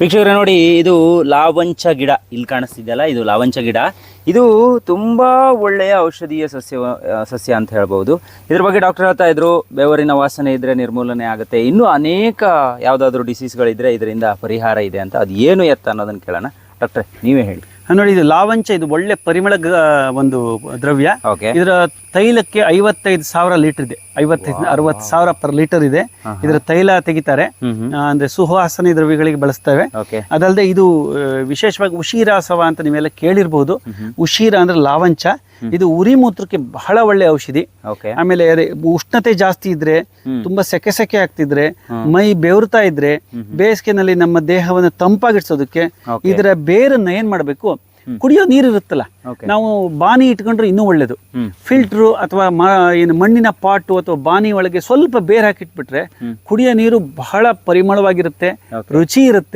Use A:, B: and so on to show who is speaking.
A: ವೀಕ್ಷಕರೇ ನೋಡಿ, ಇದು ಲಾವಂಚ ಗಿಡ. ಇಲ್ಲಿ ಕಾಣಿಸ್ತಿದೆಯಲ್ಲ, ಇದು ಲಾವಂಚ ಗಿಡ. ಇದು ತುಂಬ ಒಳ್ಳೆಯ ಔಷಧೀಯ ಸಸ್ಯ ಸಸ್ಯ ಅಂತ ಹೇಳ್ಬೋದು. ಇದ್ರ ಬಗ್ಗೆ ಡಾಕ್ಟರ್ ಹೇಳ್ತಾ ಇದ್ರು, ಬೆವರಿನ ವಾಸನೆ ಇದ್ರೆ ನಿರ್ಮೂಲನೆ ಆಗುತ್ತೆ. ಇನ್ನೂ ಅನೇಕ ಯಾವುದಾದ್ರೂ ಡಿಸೀಸ್ಗಳಿದ್ರೆ ಇದರಿಂದ ಪರಿಹಾರ ಇದೆ ಅಂತ. ಅದು ಏನು ಎತ್ತ ಅನ್ನೋದನ್ನ ಕೇಳೋಣ. ಡಾಕ್ಟ್ರೆ, ನೀವೇ ಹೇಳಿ.
B: ನೋಡಿ ಇದು ಲಾವಂಚ ಇದು ಒಳ್ಳೆ ಪರಿಮಳ ಒಂದು ದ್ರವ್ಯ. ಇದರ ತೈಲಕ್ಕೆ ಐವತ್ತೈದು ಸಾವಿರ ಲೀಟರ್ ಇದೆ. ಐವತ್ತೈದು ಅರವತ್ತು ಸಾವಿರ ಪರ್ ಲೀಟರ್ ಇದೆ. ಇದರ ತೈಲ ತೆಗಿತಾರೆ. ಅಂದ್ರೆ ಸುವಾಸನೆ ದ್ರವ್ಯಗಳಿಗೆ ಬಳಸ್ತೇವೆ. ಅದಲ್ಲದೆ ಇದು ವಿಶೇಷವಾಗಿ ಉಶೀರಾಸವ ಅಂತ ನೀವೆಲ್ಲ ಕೇಳಿರ್ಬಹುದು ಉಶೀರ ಅಂದ್ರೆ ಲಾವಂಚ. ಇದು ಉರಿ ಮೂತ್ರಕ್ಕೆ ಬಹಳ ಒಳ್ಳೆ ಔಷಧಿ. ಆಮೇಲೆ ಉಷ್ಣತೆ ಜಾಸ್ತಿ ಇದ್ರೆ ತುಂಬಾ ಸೆಕೆ ಸೆಕೆ ಆಗ್ತಿದ್ರೆ ಮೈ ಬೆವರ್ತಾ ಇದ್ರೆ ಬೇಸಿಗೆನಲ್ಲಿ ನಮ್ಮ ದೇಹವನ್ನು ತಂಪಾಗಿಡ್ಸೋದಕ್ಕೆ. ಇದರ ಬೇರನ್ನ ಏನ್ ಮಾಡಬೇಕು? ಕುಡಿಯೋ ನೀರು ಇರುತ್ತಲ್ಲ ನಾವು ಬಾನಿ ಇಟ್ಕೊಂಡ್ರೆ ಇನ್ನೂ ಒಳ್ಳೇದು. ಫಿಲ್ಟ್ರು ಅಥವಾ ಏನು ಮಣ್ಣಿನ ಪಾಟು ಅಥವಾ ಬಾನಿ ಒಳಗೆ ಸ್ವಲ್ಪ ಬೇರ್ ಹಾಕಿಟ್ಬಿಟ್ರೆ ಕುಡಿಯೋ ನೀರು ಬಹಳ ಪರಿಮಳವಾಗಿರುತ್ತೆ ರುಚಿ ಇರುತ್ತೆ.